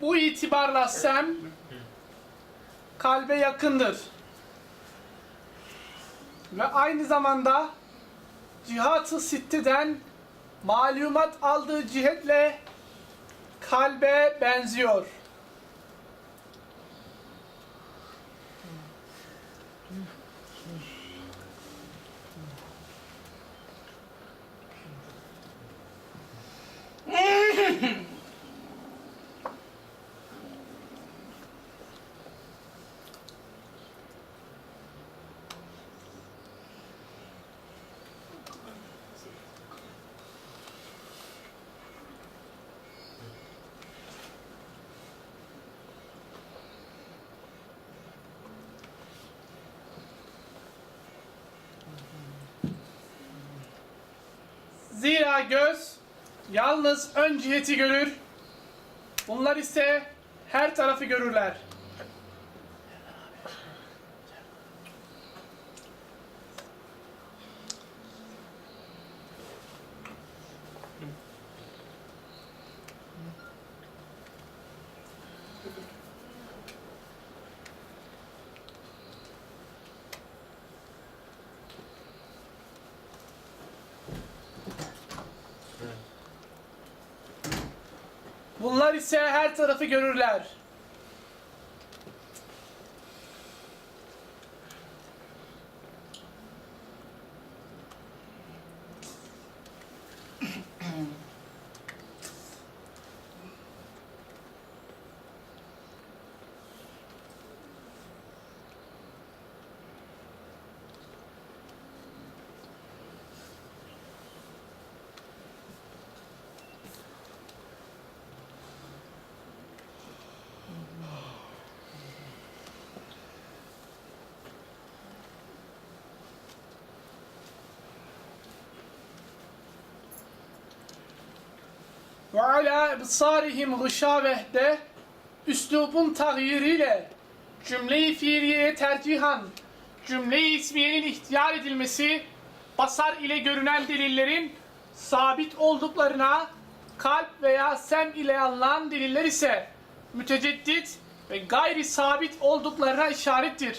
Bu itibarla sem kalbe yakındır. Ve aynı zamanda cihat-ı sittiden malumat aldığı cihetle kalbe benziyor. Zira göz yalnız ön ciheti görür. Bunlar ise her tarafı görürler. Bunlar ise her tarafı görürler. Ve ala ibsarihim gışavehde üslubun tağyiriyle cümle-i fiiliyeye tercihan cümle-i ismiyenin ihtiyar edilmesi basar ile görünen delillerin sabit olduklarına kalp veya sem ile alınan deliller ise müteceddit ve gayri sabit olduklarına işarettir.